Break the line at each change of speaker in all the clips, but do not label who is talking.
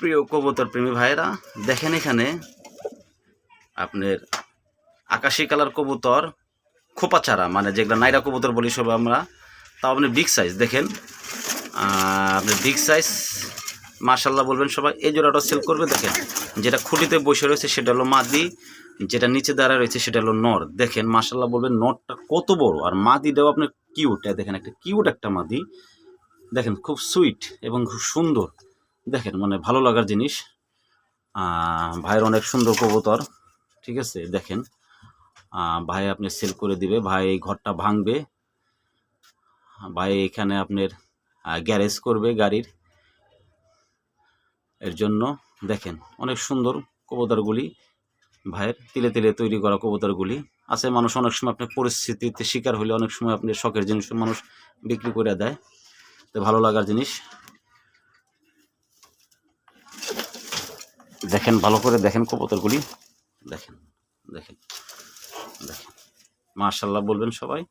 প্রিয় কবুতর প্রেমী ভাইরা দেখেন এখানে আপনার আকাশি কালার কবুতর, খোপা চারা মানে যেগুলো নাইরা কবুতর বলি সব আমরা, তাও আপনি বিগ সাইজ দেখেন। আপনি বিগ সাইজ মার্শাল্লাহ বলবেন সবাই, এই জোড়াটা সেল করবে, দেখেন। যেটা খুঁটিতে বসে রয়েছে, সেটা হলো মাদি, যেটা নিচে দাঁড়ায় রয়েছে, সেটা হলো নর, দেখেন মার্শাল্লাহ বলবেন নরটা কত বড়, আর মাদিটাও আপনার কিউট দেখেন, একটা কিউট একটা মাদি, দেখেন, খুব সুইট এবং খুব সুন্দর। দেখেন মানে ভালো লাগার জিনিস। ভাইয়ের অনেক সুন্দর কবুতর, ঠিক আছে? দেখেন ভাই আপনি সেল করে দিবে, ভাই এই ঘরটা ভাঙবে। ভাই এখানে আপনার গ্যারেজ করবে গাড়ির। এর জন্য দেখেন, অনেক সুন্দর কবুতরগুলি, ভাইয়ের তিলে তিলে তৈরি করা কবুতরগুলি। আছে, মানুষ অনেক সময় আপনার পরিস্থিতিতে শিকার হলে অনেক সময় আপনি শখের জিনিস মানুষ বিক্রি করে দেয়। তো ভালো লাগার জিনিস। দেখেন, ভালো করে দেখেন কবুতরগুলি। দেখেন দেখেন দেখেন। মার্শাল্লাহ বলবেন সবাই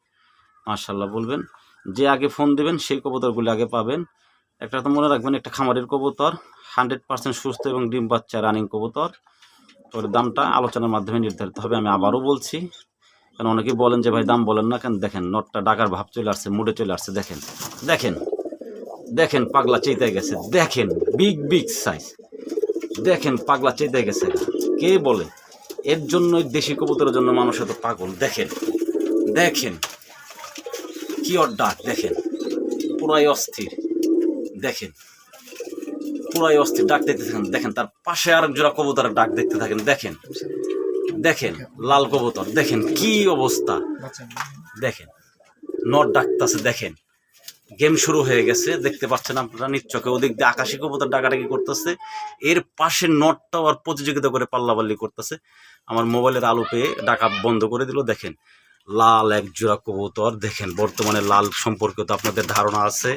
মার্শাল্লাহ বলবেন। যে আগে ফোন দেবেন, সেই কবুতরগুলি আগে পাবেন। একটা তো মনে রাখবেন, একটা খামারের কবুতর হান্ড্রেড পার্সেন্ট সুস্থ এবং ডিম বাচ্চা রানিং কবুতর। ওর দামটা আলোচনার মাধ্যমে নির্ধারিত হবে, আমি আবারও বলছি। কারণ অনেকেই বলেন যে, ভাই, দাম বলেন না কেন? দেখেন, নটটা ডাকার ভাব চলে আসছে মুডে চলে আসছে, দেখেন। দেখেন দেখেন, পাগলা চেতে গেছে, দেখেন বিগ বিগ সাইজ দেখেন, পাগলা চেতে গেছে। কে বলে? এর জন্যই দেশি কবুতরের জন্য মানুষ এত পাগল। দেখেন দেখেন। কি ওর ডাক দেখেন। পুরাই অস্থির। দেখেন, পুরাই অস্থির। ডাক দেখতে থাকেন, দেখেন, তার পাশে আরেক জোড়া কবুতরের ডাক দেখতে থাকেন। দেখেন দেখেন, লাল কবুতর। দেখেন, কি অবস্থা। দেখেন নট ডাকতেছে, দেখেন। গেম শুরু হয়ে গেছে, দেখতে পাচ্ছেন আপনারা নিশ্চয়কে ওদিক দিয়ে আকাশি কবুতর ডাকাডাকি করতেছে। এর পাশে নটটাও আর প্রতিযোগিতা করে পাল্লাপাল্লি করতেছে। আমার মোবাইলের আলো পেয়ে ডাকা বন্ধ করে দিল। দেখেন, লাল এক জোড়া কবুতর। দেখেন, বর্তমানে লাল সম্পর্কে তো আপনাদের ধারণা আছে।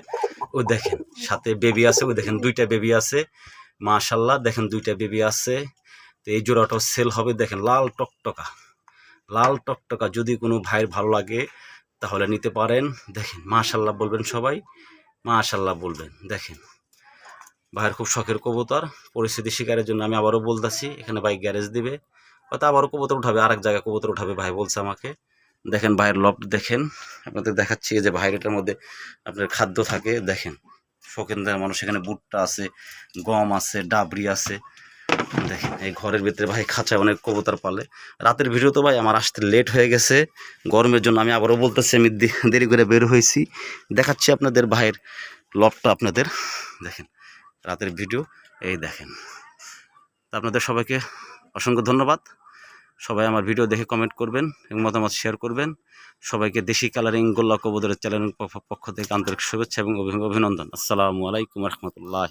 ও দেখেন, সাথে বেবি আছে। ও দেখেন, দুইটা বেবি আছে। মাশাল্লাহ, দেখেন, দুইটা বেবি আছে। তো এই জোড়াটাও সেল হবে। দেখেন, লাল টকটকা। লাল টকটকা যদি কোনো ভাইয়ের ভালো লাগে তাহলে নিতে পারেন। দেখেন মাশাল্লাহ বলবেন সবাই মাশাল্লাহ বলবেন। দেখেন, ভাইয়ের খুব শখের কবুতর, পরিস্থিতি শিকারের জন্য আমি আবারও বলতেছি, এখানে ভাই গ্যারেজ দিবে, হয়তো আবারও কবুতর উঠাবে, আরেক জায়গায় কবুতর উঠাবে, ভাই বলছে আমাকে। দেখেন, ভাইয়ের লফট দেখেন, আপনাদের দেখাচ্ছি যে ভাইয়ের এটার মধ্যে আপনার খাদ্য থাকে। দেখেন শৌখিনদের মানুষ এখানে ভুট্টা আছে, গম আছে, ডাবরি আছে। দেখেন, এই ঘরের ভিতরে ভাই খাঁচায় অনেক কবুতর পালে। রাতের ভিডিও তো ভাই আমার আসতে লেট হয়ে গেছে। গরমের জন্য আমি আবারও বলতেছি, আমি দেরি করে বের হয়েছি। দেখাচ্ছি আপনাদের ভাইয়ের লফটটা আপনাদের। দেখেন, রাতের ভিডিও, এই দেখেন। আপনাদের সবাইকে অসংখ্য ধন্যবাদ। সবাই আমার ভিডিও দেখে কমেন্ট করবেন, এবং মতামত শেয়ার করবেন। সবাইকে দেশি কালারিং গোল্লা কবুতরের চ্যানেলের পক্ষ থেকে আন্তরিক শুভেচ্ছা এবং অভি- অভিনন্দন। আসসালামু আলাইকুম রহমতুল্লাহ